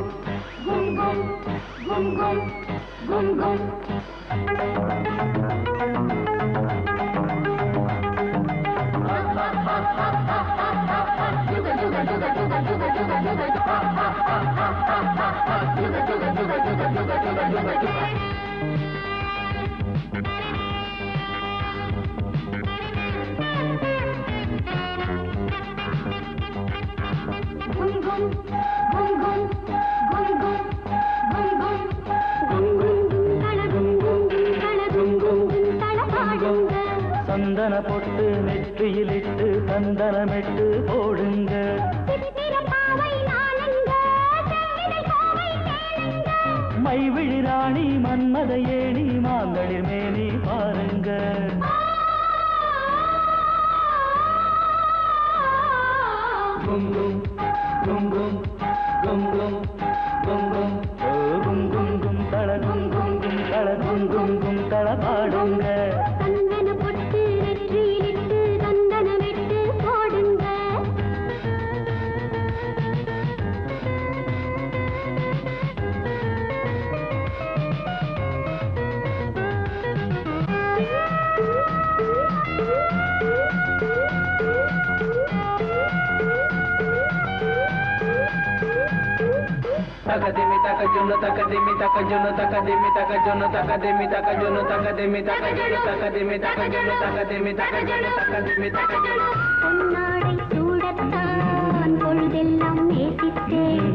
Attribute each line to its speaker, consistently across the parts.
Speaker 1: Gum gum, gum gum, gum gum.
Speaker 2: சந்தன பொட்டு நெற்றியிலிட்டு சந்தனமிட்டு போடுங்க. மைவிழி ராணி மன்மத ஏணி மாங்களில் மேனி பாருங்க. குங்கும் குங்கும் குங்கும் குங்கும் தள குங்கும் தள குங்கும் தள பாடுங்க
Speaker 3: Takademi takajono takademi takajono takademi takajono takademi takajono takademi takajono takademi takajono takademi takajono takademi takajono
Speaker 1: பொன்னாடை சூடத்தான் பொழுதெல்லாம் நேசித்தேன்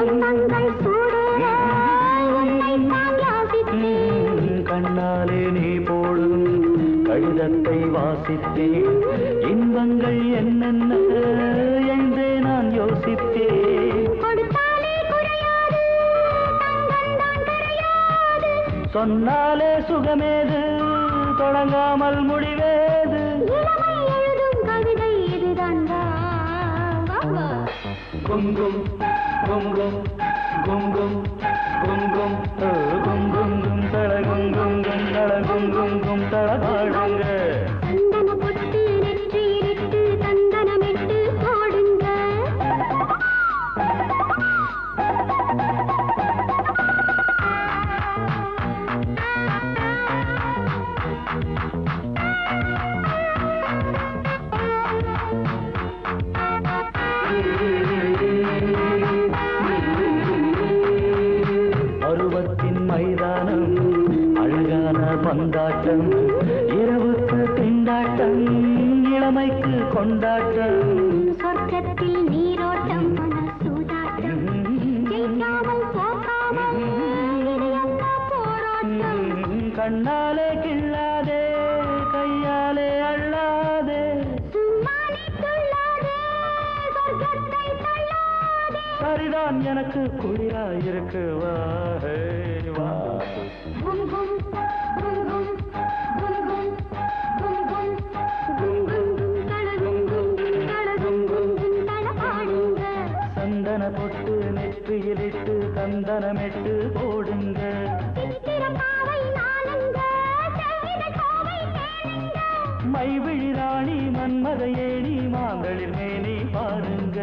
Speaker 1: எண்ணங்கள் சூடேற உன்னை தான் யாசித்தேன்
Speaker 2: உம், கண்ணாலே நீ போடும் கடிதத்தை வாசித்தேன் இன்பங்கள் என்னென்ன என்றே நான் யோசித்தேன் சொன்னாலே சுகமேது தொடங்காமல் முடிவேது.
Speaker 1: கவிதை இதுதான் குங்கும் குங்கும் குங்கும் குங்கும் குங்கும்
Speaker 2: பருவத்தின் மைதானம் அழகான பந்தாட்டம் இரவுக்கு திண்டாட்டம் இளமைக்கு கொண்டாட்டம்.
Speaker 1: சொர்க்கத்தில் நீரோட்டம்
Speaker 2: கண்ணாலே கிள்ளாதே கையாலே சரிதான் எனக்கு
Speaker 1: குளிரா இருக்கு.
Speaker 2: சந்தன பொட்டு நெற்றியிலிட்டு சந்தனமிட்டு போடுங்க. மைவிழி ராணி மன்மத ஏணி மாங்களில் மேனி பாருங்க.